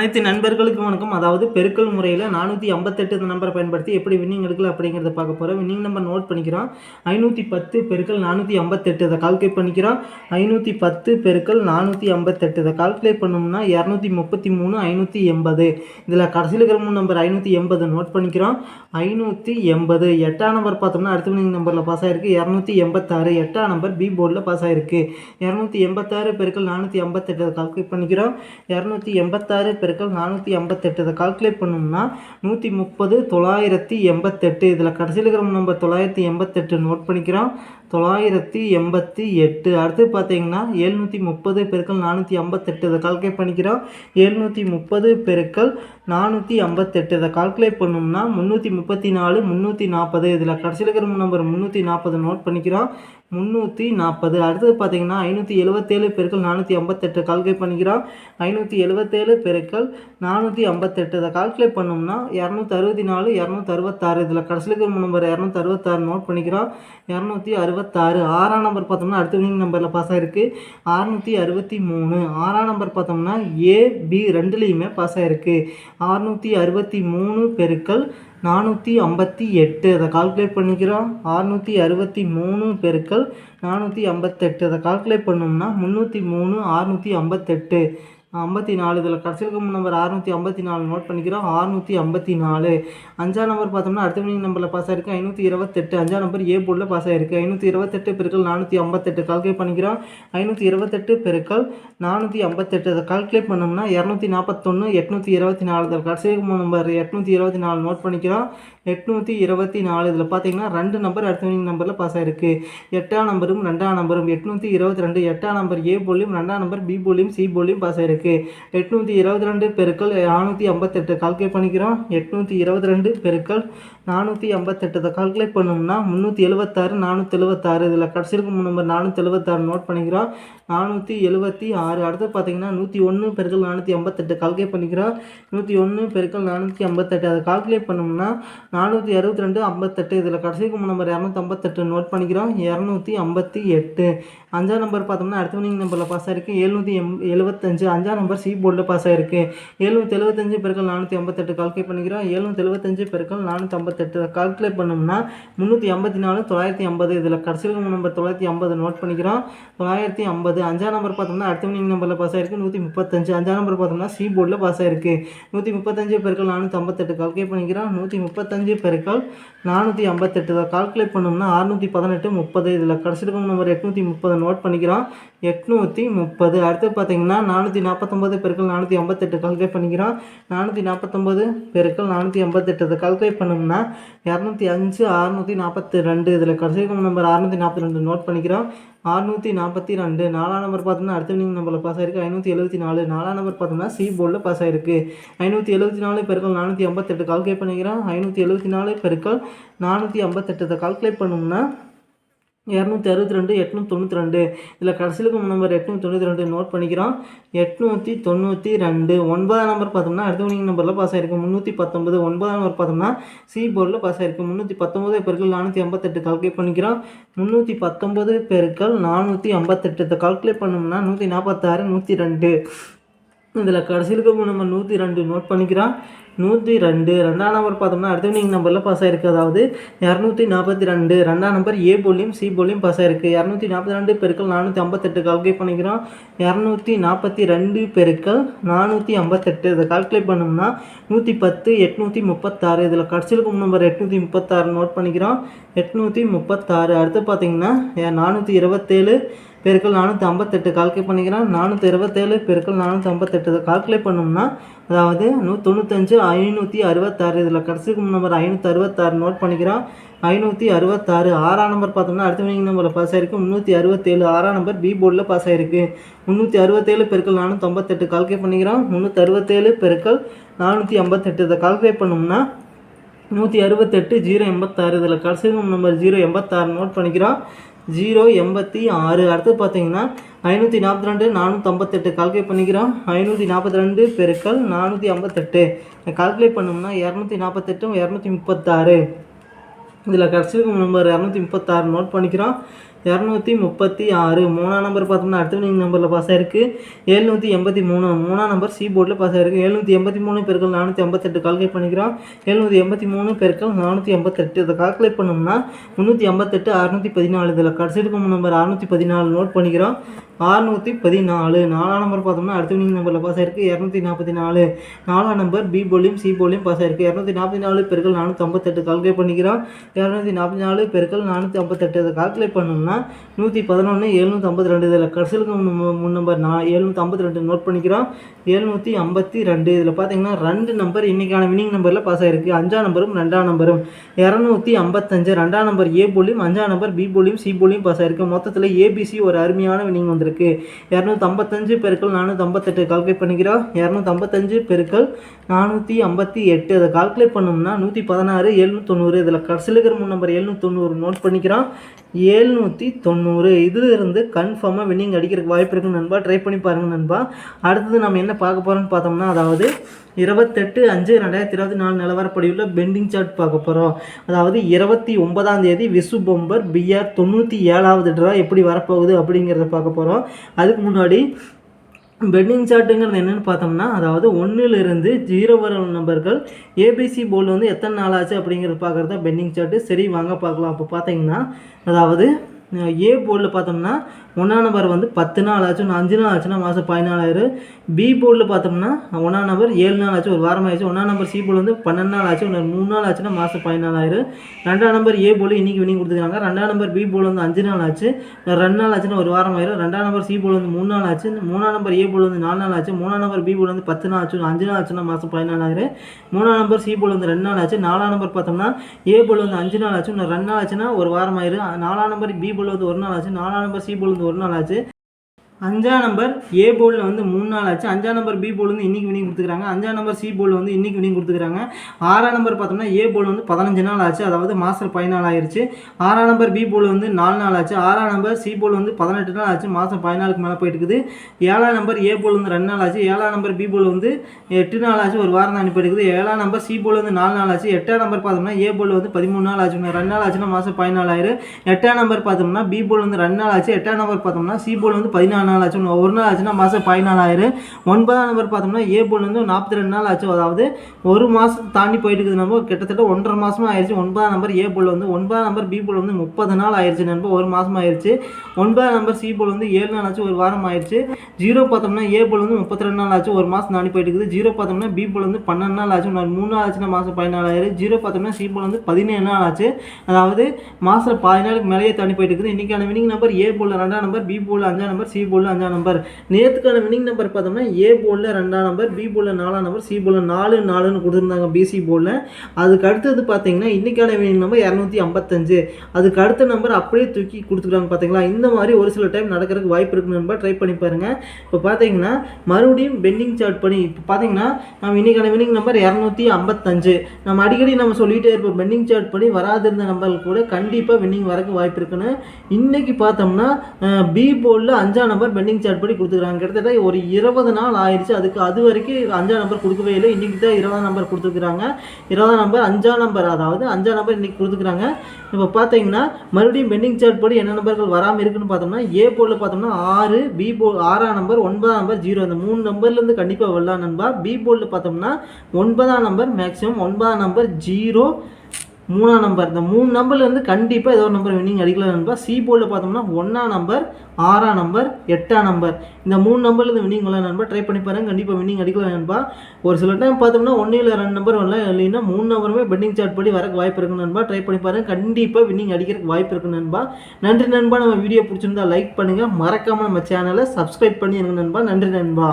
அனைத்து நண்பர்களுக்கும் வணக்கம். அதாவது பெருக்கல் முறையில் நானூற்றி ஐம்பத்தெட்டு நம்பரை பயன்படுத்தி எப்படி வின்னிங் எடுக்கலாம் அப்படிங்கிறத பார்க்க போகிறோம் வின்னிங் நம்பர் நோட் பண்ணிக்கிறோம். ஐநூற்றி பத்து பெருக்கல் நானூற்றி ஐம்பத்தெட்டு இதை கால்குலேட் பண்ணிக்கிறோம். ஐநூற்றி பத்து பெருக்கல் நானூற்றி ஐம்பத்தெட்டு இதை கால்குலேட் பண்ணோம்னா இரநூத்தி முப்பத்தி மூணு ஐநூற்றி எண்பது. இதில் கடைசியில் இருக்கிற மூணு நம்பர் ஐநூற்றி எண்பது நோட் பண்ணிக்கிறோம். ஐநூற்றி எண்பது. எட்டாம் நம்பர் பார்த்தோம்னா அடுத்த வின்னிங் நம்பரில் பாஸ் ஆகிருக்கு இரநூத்தி எண்பத்தாறு. எட்டாம் நம்பர் பி போர்டில் பாஸ் ஆகிருக்கு இரநூத்தி எண்பத்தாறு பெருக்கல் நானூற்றி ஐம்பத்தெட்டு கால்குலேட் பண்ணிக்கிறோம். இரநூத்தி எண்பத்தாறு பெருக்கல் நானூற்றி ஐம்பத்தெட்டு. இதை கால்குலேட் பண்ணோம்னா நூற்றி முப்பது தொள்ளாயிரத்தி எண்பத்தெட்டு. இதில் கடைசியில் இருக்கிற நம்பர் தொள்ளாயிரத்தி எண்பத்தெட்டு நோட் பண்ணிக்கிறோம். தொள்ளாயிரத்தி எண்பத்தி எட்டு. அடுத்து பார்த்தீங்கன்னா எழுநூற்றி முப்பது பெருக்கள் நானூற்றி ஐம்பத்தெட்டு. இதை கால்குலேட் பண்ணிக்கிறோம். எழுநூற்றி முப்பது பெருக்கல் நானூற்றி ஐம்பத்தெட்டு. இதை கால்குலேட் பண்ணோம்னா முந்நூற்றி முப்பத்தி நாலு முந்நூற்றி நாற்பது இதில் கடைசியில் இருக்கிற நம்பர் முந்நூற்றி நாற்பது நோட் பண்ணிக்கிறோம். முந்நூற்றி நாற்பது அடுத்தது பார்த்தீங்கன்னா ஐநூற்றி எழுபத்தேழு பெருக்கள் நானூற்றி ஐம்பத்தெட்டு கால்குலேட் பண்ணிக்கிறோம். ஐநூற்றி எழுபத்தேழு பெருக்கல் நானூற்றி ஐம்பத்தெட்டு. இதை கால்குலேட் பண்ணோம்னா இரநூத்தி அறுபத்தி நாலு இரநூத்தி அறுபத்தாறு. இதில் கடைசியில் இருக்கிற நம்பர் இரநூத்தி அறுபத்தாறு நோட் பண்ணிக்கிறோம். இரநூத்தி அறுபத்தாறு. ஆறாம் நம்பர் பார்த்தோம்னா அடுத்த வினிங் நம்பரில் பாஸ் ஆகிருக்கு அறுநூற்றி அறுபத்தி மூணு. ஆறாம் நம்பர் பார்த்தோம்னா ஏ பி ரெண்டுலேயுமே பாஸ் ஆகிருக்கு அறுநூற்றி அறுபத்தி மூணு பெருக்கள் நானூற்றி ஐம்பத்தி எட்டு. அதை கால்குலேட் பண்ணிக்கிறோம். அறுநூற்றி அறுபத்தி மூணு பெருக்கள் நானூற்றி ஐம்பத்தெட்டு. அதை கால்குலேட் பண்ணோம்னா முந்நூற்றி மூணு அறுநூற்றி ஐம்பத்தெட்டு. ஐம்பத்தி நாலு. இதில் கடைசியில் நம்பர் அறுநூற்றி ஐம்பத்தி நாலு நோட் பண்ணிக்கிறோம். அறுநூற்றி ஐம்பத்தி நாலு. அஞ்சாம் நம்பர் பார்த்தோம்னா அடுத்த மணி நம்பரில் பாஸ் ஆயிருக்கு. ஐநூற்றி இருபத்தெட்டு. அஞ்சாம் நம்பர் ஏ போர்டில் பாஸ் ஆயிருக்கு. ஐநூற்றி இருபத்தெட்டு பெருக்கள் நானூற்றி ஐம்பத்தெட்டு. கால்குலேட் பண்ணிக்கிறோம். ஐநூற்றி இருபத்தெட்டு பெருக்கள் நானூற்றி ஐம்பத்தெட்டு. அதை கால்குலேட் பண்ணோம்னா இரநூத்தி நாற்பத்தொன்று எட்நூற்றி இருபத்தி நாலு. இதில் கடைசியில் நம்பர் எட்நூற்றி இருபத்தி நாலு நோட் பண்ணிக்கிறோம். எட்நூற்றி இருபத்தி நாலு. இதில் பார்த்தீங்கன்னா ரெண்டு நம்பர் அடுத்த வினிங் நம்பரில் பாஸ் ஆயிருக்கு. எட்டாம் நம்பரும் ரெண்டாம் நம்பரும் எட்நூற்றி இருபத்தி ரெண்டு. எட்டாம் நம்பர் ஏ போலியும் ரெண்டாம் நம்பர் பி போலியும் சி போலியும் பாஸ் ஆயிருக்கு. எட்நூற்றி இருபத்தி ரெண்டு பெருக்கள் நானூற்றி ஐம்பத்தெட்டு கால்குலேட் பண்ணிக்கிறோம். எட்நூற்றி இருபத்தி ரெண்டு பெருக்கள் நானூற்றி ஐம்பத்தெட்டு கால்குலேட் பண்ணோம்னா முந்நூற்றி எழுபத்தாறு நானூற்றி எழுபத்தாறு இதில் கடைசி இருக்கும் நம்பர் நானூற்றி எழுபத்தாறு நோட் பண்ணிக்கிறோம். நானூற்றி எழுபத்தி ஆறு. அடுத்து பார்த்தீங்கன்னா நூற்றி ஒன்று பெருக்கள் நானூற்றி ஐம்பத்தெட்டு கால்குலேட் பண்ணிக்கிறோம். நூற்றி ஒன்று பெருக்கள் நானூற்றி ஐம்பத்தெட்டு. அதை கால்குலேட் பண்ணோம்னா நானூற்றி அறுபத்தி ரெண்டு ஐம்பத்தெட்டு. இதில் கடைசிக்கு நம்பர் இரநூத்தி ஐம்பத்தெட்டு நோட் பண்ணிக்கிறோம். இரநூத்தி ஐம்பத்தி எட்டு. அஞ்சாம் நம்பர் பார்த்தோம்னா அடுத்த வினிங் நம்பரில் பாஸ் ஆகிருக்கு எழுநூற்றி எம் எழுபத்தஞ்சு அஞ்சாம் நம்பர் சி போர்டில் பாஸ் ஆயிருக்கு. எழுநூற்றி எழுபத்தஞ்சு பெருக்கள் நானூற்றி ஐம்பத்தெட்டு கால்குலேட் பண்ணிக்கிறோம். எழுநூற்றி எழுபத்தஞ்சு பெருக்கள் நானூற்றி ஐம்பத்தெட்டு கால்குலேட் பண்ணோம்னா முந்நூற்றி ஐம்பத்தி நாலு தொள்ளாயிரத்தி ஐம்பது. இதில் கடைசியில் நம்பர் தொள்ளாயிரத்தி ஐம்பது நோட் பண்ணிக்கிறோம். தொள்ளாயிரத்தி ஐம்பது. அஞ்சாம் நம்பர் பார்த்தோம்னா அடுத்த மணி நம்பரில் பாஸ் ஆயிருக்கு. நூற்றி முப்பத்தஞ்சு. அஞ்சாம் நம்பர் பார்த்தோம்னா சி போர்டில் பாஸ் ஆயிருக்கு. நூற்றி முப்பத்தஞ்சு பெருக்கள் நானூற்றி ஐம்பத்தெட்டு கால்குலேட் பண்ணிக்கிறோம். நூற்றி முப்பத்தஞ்சு பெருக்கள் நானூற்றி ஐம்பத்தெட்டு இதை கால்குலேட் பண்ணோம்னா அறுநூற்றி பதினெட்டு முப்பது. இதில் கடைசியில் நம்பர் எட்நூற்றி முப்பது நோட் பண்ணிக்கிறோம். எட்நூற்றி முப்பது. அடுத்து பார்த்தீங்கன்னா நானூற்றி நாற்பது நாற்பத்தொம்பது பெருக்கள் நானூற்றி ஐம்பத்தெட்டு கால்குலேட் பண்ணிக்கிறோம். நானூற்றி நாற்பத்தொம்பது பெருக்கள் நானூற்றி ஐம்பத்தெட்டு. இதை கால்குலேட் பண்ணோம்னா இரநூத்தி அஞ்சு அறுநூற்றி நாற்பத்தி ரெண்டு இதில் கடைசி நம்பர் அறுநூற்றி நாற்பத்தி ரெண்டு நோட் பண்ணிக்கிறோம். அறுநூற்றி நாற்பத்தி ரெண்டு நாலாம் நம்பர் பார்த்தோம்னா அடுத்த வினிங் நம்பரில் பாஸ் ஆயிருக்கு. ஐநூற்றி எழுபத்தி நாலு நாலாம் நம்பர் பார்த்தோம்னா சி போர்டில் பாஸ் ஆயிருக்கு. ஐநூற்றி எழுபத்தி நாலு பெருக்கள் நானூற்றி ஐம்பத்தெட்டு கால்குலேட் பண்ணிக்கிறோம். ஐநூற்றி எழுபத்தி நாலு பெருக்கள் நானூற்றி ஐம்பத்தெட்டு. இதை கால்குலேட் பண்ணோம்னா இரநூத்தி அறுபத்தி ரெண்டு எட்நூற்றி தொண்ணூற்றி ரெண்டு. இதில் கடைசியிலுக்கு நம்பர் எட்நூற்றி தொண்ணூற்றி ரெண்டு நோட் பண்ணிக்கிறோம். எட்நூற்றி தொண்ணூற்றி ரெண்டு. ஒன்பதாம் நம்பர் பார்த்தோம்னா அடுத்த நம்பரில் பாஸ் ஆயிருக்கு. முந்நூற்றி பத்தொம்பது ஒன்பதாம் நம்பர் பார்த்தோம்னா சி போர்டில் பாஸ் ஆகிருக்கு முந்நூற்றி பத்தொம்பது பெருக்கள் நானூற்றி ஐம்பத்தெட்டு கால்குலேட் பண்ணிக்கிறோம். முந்நூற்றி பத்தொம்பது பெருக்கள் நானூற்றி ஐம்பத்தெட்டு. இதை கால்குலேட் பண்ணோம்னா நூற்றி நாற்பத்தாறு நூற்றி ரெண்டு. இதில் கடைசியில் நம்ம நூற்றி ரெண்டு நோட் பண்ணிக்கிறோம். நூற்றி ரெண்டு ரெண்டாம் நம்பர் பார்த்தோம்னா அடுத்த வினிங் நம்பரில் பாஸ் ஆயிருக்கு. அதாவது இரநூத்தி நாற்பத்தி ரெண்டு ரெண்டாம் நம்பர் ஏ போலியும் சி போலியும் பாஸ் ஆயிருக்கு. இரநூத்தி நாற்பத்தி ரெண்டு பெருக்கள் நானூற்றி ஐம்பத்தெட்டு கால்குலேட் பண்ணிக்கிறோம். இரநூத்தி நாற்பத்தி ரெண்டு பெருக்கள் நானூற்றி ஐம்பத்தெட்டு. இதை கால்குலேட் பண்ணோம்னா நூற்றி பத்து எட்நூற்றி முப்பத்தாறு. இதில் கடைசியில் நம்பர் எட்நூற்றி முப்பத்தாறு நோட் பண்ணிக்கிறோம். எட்நூற்றி முப்பத்தாறு. அடுத்து பார்த்தீங்கன்னா நானூற்றி இருபத்தேழு பெருக்கள் நானூற்றி ஐம்பத்தெட்டு. கால்குலேட் பண்ணிக்கிறேன். நானூற்றி இருபத்தேழு பெருக்கள் நானூற்றி ஐம்பத்தெட்டு. இதை கால்குலேட் பண்ணோம்னா அதாவது நூ தொண்ணூத்தஞ்சு ஐநூற்றி அறுபத்தாறு. இதில் கடைசிக்கு நம்பர் ஐநூற்றி அறுபத்தாறு நோட் பண்ணிக்கிறோம். ஐநூற்றி அறுபத்தாறு. ஆறாம் நம்பர் பார்த்தோம்னா அடுத்த வினிங் நம்பரில் பாஸ் ஆயிருக்கு. முந்நூற்றி அறுபத்தேழு. ஆறாம் நம்பர் பி போர்டில் பாஸ் ஆயிருக்கு. முந்நூற்றி அறுபத்தேழு பெருக்கள் நானூற்றி ஐம்பத்தெட்டு. கால்குலேட் பண்ணிக்கிறோம். முந்நூற்றி அறுபத்தேழு பெருக்கள் நானூற்றி ஐம்பத்தெட்டு. இதை கால்குலேட் பண்ணோம்னா நூற்றி அறுபத்தெட்டு ஜீரோ எண்பத்தாறு. இதில் கடைசி நம்பர் ஜீரோ எண்பத்தாறு நோட் பண்ணிக்கிறோம். ஜீரோ எண்பத்தி ஆறு. அடுத்து பார்த்தீங்கன்னா ஐநூற்றி நாற்பத்தி ரெண்டு நானூற்றி ஐம்பத்தெட்டு கால்குலேட் பண்ணிக்கிறோம். ஐநூற்றி நாற்பத்தி ரெண்டு பெருக்கள் நானூற்றி ஐம்பத்தெட்டு. கால்குலேட் பண்ணோம்னா இரநூத்தி நாற்பத்தெட்டும் இரநூத்தி முப்பத்தாறு. இதில் கடைசி நம்பர் இரநூத்தி முப்பத்தாறு நோட் பண்ணிக்கிறோம். இரநூத்தி முப்பத்தி ஆறு. மூணாம் நம்பர் பார்த்தோம்னா அடுத்த நீங்கள் நம்பரில் பாஸ் ஆயிருக்கு. எழுநூற்றி எண்பத்தி மூணு. மூணாம் நம்பர் சி போர்டில் பாஸ் ஆயிருக்கு. எழுநூற்றி எண்பத்தி மூணு பெருக்கள் நானூற்றி ஐம்பத்தெட்டு கால்குலேட் பண்ணிக்கிறோம். எழுநூற்றி எண்பத்தி மூணு பெருக்கள் நானூற்றி எண்பத்தெட்டு. இதை கால்குலேட் பண்ணோம்னா முந்நூற்றி ஐம்பத்தெட்டு அறுநூற்றி பதினாலு. இதில் கடைசி இருக்கும் நம்பர் அறுநூற்றி பதினாலு நோட் பண்ணிக்கிறோம். அறுநூற்றி பதினாலு. நாலாம் நம்பர் பார்த்தோம்னா அடுத்த வினிங் நம்பரில் பாஸ் ஆயிருக்கு. இரநூத்தி நாற்பத்தி நாலு நாலாம் நம்பர் பி போலியும் சி போலியும் பாஸ் ஆயிருக்கு. இரநூத்தி நாற்பத்தி நாலு பெருக்கள் நானூற்றி ஐம்பத்தெட்டு கால்குலேட் பண்ணிக்கிறோம். இரநூத்தி நாற்பத்தி நாலு பெருக்கள் நானூற்றி ஐம்பத்தெட்டு. அதை கால்குலேட் பண்ணோம்னா நூற்றி பதினொன்று எழுநூற்றி ஐம்பத்தி ரெண்டு இதில் கடைசிலுக்கு முன் நம்பர் நான் எழுநூற்றி ஐம்பத்தி ரெண்டு நோட் பண்ணிக்கிறோம். எழுநூற்றி ஐம்பத்தி ரெண்டு இதில் பார்த்தீங்கன்னா ரெண்டு நம்பர் இன்றைக்கான வினிங் நம்பரில் பாஸ் ஆயிருக்கு. அஞ்சாம் நம்பரும் ரெண்டாம் நம்பரும் இரநூத்தி ஐம்பத்தஞ்சு. ரெண்டாம் நம்பர் ஏ போலியும் அஞ்சாம் நம்பர் பி போலியும் சி போலியும் பாஸ் ஆயிருக்கு. மொத்தத்தில் ஏபிசி ஒரு அருமையான வினிங் வந்துருக்கு. இரநூத்தி ஐம்பத்தஞ்சு பெருக்கள் நானூற்றி ஐம்பத்தெட்டு கால்குலேட் பண்ணிக்கிறோம். இரநூத்தி ஐம்பத்தஞ்சு பெருக்கள் நானூற்றி ஐம்பத்தி எட்டு அதை கால்குலேட் பண்ணோம்னா நூற்றி பதினாறு எழுநூற்றி தொண்ணூறு இதில் கடைசியில் இருக்கிற மூணு நம்பர் எழுநூற்றி தொண்ணூறு நோட் பண்ணிக்கிறோம். ஏழ்நூற்றி தொண்ணூறு இதில் இருந்து கன்ஃபார்மாக வின்னிங் அடிக்கிறதுக்கு வாய்ப்பு இருக்குது நண்பா ட்ரை பண்ணி பாருங்கள் நண்பா. அடுத்தது நம்ம என்ன பார்க்க போகிறோம்னு பார்த்தோம்னா அதாவது இருபத்தெட்டு அஞ்சு ரெண்டாயிரத்தி இருபத்தி நாலு நிலவரப்படியுள்ள பெண்டிங் சார்ட் பார்க்க போகிறோம் அதாவது இருபத்தி ஒன்பதாம் தேதி விசு பொம்பர் பிஆர் தொண்ணூற்றி ஏழாவது ட்ரா எப்படி வரப்போகுது அப்படிங்கிறத பார்க்க போகிறோம் அதுக்கு முன்னாடி பெண்டிங் சார்ட்டுங்கிறது என்னென்னு பார்த்தோம்னா அதாவது ஒன்றிலிருந்து ஜீரோ வர நம்பர்கள் ஏபிசி போர்டில் வந்து எத்தனை நாள் ஆச்சு அப்படிங்கிறத பார்க்குறது தான் பெண்டிங் சார்ட்டு சரி வாங்க பார்க்கலாம். அப்போ பார்த்தீங்கன்னா அதாவது ஏ போர்டில் பார்த்தோம்னா ஒன்றாம் நம்பர் வந்து பத்து நாள் ஆச்சு ஒன்று அஞ்சு நாள் ஆச்சுன்னா மாதம் பதினாலாயிரம் பி போர்டில் பார்த்தோம்னா ஒன்றாம் நம்பர் ஏழு நாள் ஆச்சு ஒரு வாரம் ஆயிடுச்சு. ஒன்றாம் நம்பர் சி போர்டு வந்து பன்னெண்டு நாள் ஆச்சு ஒன்று மூணு நாள் ஆச்சுன்னா மாதம் பதினாலாயிரம் ரெண்டாம் நம்பர் ஏ போர்டு இன்றைக்கி வினிங் கொடுத்துருக்காங்க. ரெண்டாம் நம்பர் பி போர்டு வந்து அஞ்சு நாள் ஆச்சு ரெண்டு நாள் ஆச்சுன்னா ஒரு வாரம் ஆயிரும். ரெண்டாம் நம்பர் சி போர்டு வந்து மூணு நாள் ஆச்சு மூணாம் நம்பர் ஏ போர்டு வந்து நாலு நாள் ஆச்சு மூணாம் நம்பர் பி போர்டு வந்து பத்து நாள் ஆச்சு அஞ்சு நாள் ஆச்சுன்னா மாதம் பதினாலாயிரம் மூணாம் நம்பர் சி போர்டு வந்து ரெண்டு நாள் ஆச்சு நாலாம் நம்பர் பார்த்தோம்னா ஏ போர்டு வந்து அஞ்சு நாள் ஆச்சு இன்னும் ரெண்டு நாள் ஆச்சுன்னா ஒரு வாரம் ஆயிரும். நாலாம் நம்பர் பி போர்டில் வந்து ஒரு நாள் ஆச்சு. நாலாம் நம்பர் சி போர்டில் வந்து ஒரு நாள் ஆச்சு. அஞ்சாம் நம்பர் ஏ போலில் வந்து மூணு நாள் ஆச்சு அஞ்சாம் நம்பர் பி போல் வந்து இன்றைக்கி வினிங் கொடுத்துருக்காங்க அஞ்சாம் நம்பர் சி போல் வந்து இன்றைக்கி வினிங் கொடுத்துக்கிறாங்க ஆறாம் நம்பர் பார்த்தோம்னா ஏ போல் வந்து பதினஞ்சு நாள் ஆச்சு அதாவது மாதம் பதினாலு ஆயிடுச்சு ஆறாம் நம்பர் பி போல் வந்து நாலு நாள் ஆச்சு ஆறாம் நம்பர் சி போல் வந்து பதினெட்டு நாள் ஆச்சு மாதம் பதினாலுக்கு மேலே போயிட்டு இருக்குது ஏழாம் நம்பர் ஏ போல் வந்து ரெண்டு நாள் ஆச்சு ஏழாம் நம்பர் பி போல் வந்து எட்டு நாள் ஆச்சு ஒரு வாரம் தான் அனுப்பி இருக்குது ஏழாம் நம்பர் சி போல் வந்து நாலு நாள் ஆச்சு எட்டாம் நம்பர் பார்த்தோம்னா ஏ போல் வந்து பதிமூணு நாள் ஆச்சு ரெண்டு நாள் ஆச்சுன்னா மாதம் பதினாலாயிரம் எட்டாம் நம்பர் பார்த்தோம்னா பி போல் வந்து ரெண்டு நாள் ஆச்சு எட்டாம் நம்பர் பார்த்தோம்னா சி போல் வந்து பதினாலு நாள் ஆச்சு ஒரு நாள் ஆச்சுன்னா மாதம் பதினாலாயிரம். ஒன்பதாம் நம்பர் பார்த்தோம்னா ஏ வந்து நாற்பத்தி ரெண்டு நாள் ஆச்சு. அதாவது ஒரு மாதம் தாண்டி போயிட்டு இருக்குது நம்ம கிட்டத்தட்ட ஒன்றரை மாதமாக ஆயிடுச்சு ஒன்பதாம் நம்பர் ஏ போல் வந்து ஒன்பதாம் நம்பர் பி போல் வந்து முப்பது நாள் ஆயிடுச்சு நண்பர் ஒரு மாதம் ஆயிடுச்சு ஒன்பதாம் நம்பர் சி போல் வந்து ஏழு நாள் ஆச்சு. ஒரு வாரம் ஆயிடுச்சு ஜீரோ பார்த்தோம்னா ஏ போல் வந்து முப்பத்தி ரெண்டு நாள் ஆச்சு. ஒரு மாதம் தாண்டி போயிட்டு இருக்குது. ஜீரோ பார்த்தோம்னா பி போல் வந்து பன்னெண்டு நாள் ஆச்சு. மூணு நாள் ஆச்சுன்னா மாதம் பதினாலாயிரம். ஜீரோ பார்த்தோம்னா சி போல் வந்து பதினேழு நாள் ஆச்சு. அதாவது மாதம் பதினாலுக்கு மேலேயே தாண்டி போயிட்டு இருக்குது. இன்றைக்கான வினிங் நம்பர் ஏ போல் ரெண்டாம் நம்பர் பி போல் அஞ்சாம் நம்பர் சி போல் அஞ்சாம் நம்பர் நேற்றுக்கான வின்னிங் நம்பர் பார்த்தோம்னா ஏ போலில் ரெண்டாம் நம்பர் பி போலில் நாலாம் நம்பர் சி போலில் நாலு நாலுன்னு கொடுத்துருந்தாங்க பிசி போலில். அதுக்கு அடுத்தது பார்த்தீங்கன்னா இன்றைக்கான வின்னிங் நம்பர் இரநூத்தி ஐம்பத்தஞ்சு. அதுக்கு அடுத்த நம்பர் அப்படியே தூக்கி கொடுத்துருக்காங்க பார்த்தீங்களா? இந்த மாதிரி ஒரு சில டைம் நடக்கிறதுக்கு வாய்ப்பு இருக்கு நம்பர் ட்ரை பண்ணி பாருங்கள் இப்போ பார்த்தீங்கன்னா மறுபடியும் பெண்டிங் சார்ட் பண்ணி இப்போ பார்த்தீங்கன்னா நம்ம இன்றைக்கான வின்னிங் நம்பர் இரநூத்தி ஐம்பத்தஞ்சு. நம்ம அடிக்கடி நம்ம சொல்லிகிட்டே இருப்போம் பெண்டிங் சார்ட் பண்ணி வராதிருந்த நம்பர்கள் கூட கண்டிப்பாக வின்னிங் வரக்கு வாய்ப்பு இருக்குன்னு. இன்றைக்கி பார்த்தோம்னா பி போர்டில் அஞ்சாம் நம்பர் பெண்டிங் சார்ட் படி கொடுத்துருக்காங்க கிட்டத்தட்ட ஒரு இருபது நாள் ஆயிடுச்சு அதுக்கு அது வரைக்கும் அஞ்சாம் நம்பர் கொடுக்கவே இல்லை. இன்றைக்கி தான் இருபதாம் நம்பர் கொடுத்துருக்குறாங்க. இருபதாம் நம்பர் அஞ்சாம் நம்பர் அதாவது அஞ்சாம் நம்பர் இன்றைக்கி கொடுத்துருக்குறாங்க இப்போ பார்த்தீங்கன்னா மறுபடியும் பெண்டிங் சார்ட் படி என்ன நம்பர்கள் வராமல் இருக்குன்னு பார்த்தோம்னா ஏ போர்டில் பார்த்தோம்னா ஆறு பி போர்டு ஆறாம் நம்பர் ஒன்பதாம் நம்பர் ஜீரோ. இந்த மூணு நம்பர்லேருந்து கண்டிப்பாக வரலாம் நண்பா. பி போர்டில் பார்த்தோம்னா ஒன்பதாம் நம்பர் மேக்ஸிமம் ஒன்பதாம் நம்பர் ஜீரோ. மூணாம் நம்பர் இந்த மூணு நம்பர்லேருந்து கண்டிப்பாக ஏதோ ஒரு நம்பர் வின்னிங் அடிக்கலாம் நண்பா. சி போர்டில் பார்த்தோம்னா ஒன்றாம் நம்பர் ஆறாம் நம்பர் எட்டாம் நம்பர் இந்த மூணு நம்பர்லேருந்து வின்னிங் வரலாம் நண்பா. ட்ரை பண்ணி பாருங்க. கண்டிப்பாக வின்னிங் அடிக்கலாம் நண்பா. ஒரு சில டைம் பார்த்தோம்னா ஒன்று இல்லை ரெண்டு நம்பர் வரலாம் இல்லைன்னா மூணு நம்பருமே பெண்டிங் சார்ட் படி வரக்கு வாய்ப்பு இருக்கு நண்பா. ட்ரை பண்ணி பாருங்க. கண்டிப்பாக வின்னிங் அடிக்கிறதுக்கு வாய்ப்பு இருக்கு நண்பா. நன்றி நண்பா. நம்ம வீடியோ பிடிச்சிருந்தா லைக் பண்ணுங்கள் மறக்காமல் நம்ம சேனலை சப்ஸ்கிரைப் பண்ணி எனக்கு நண்பா. நன்றி நண்பா.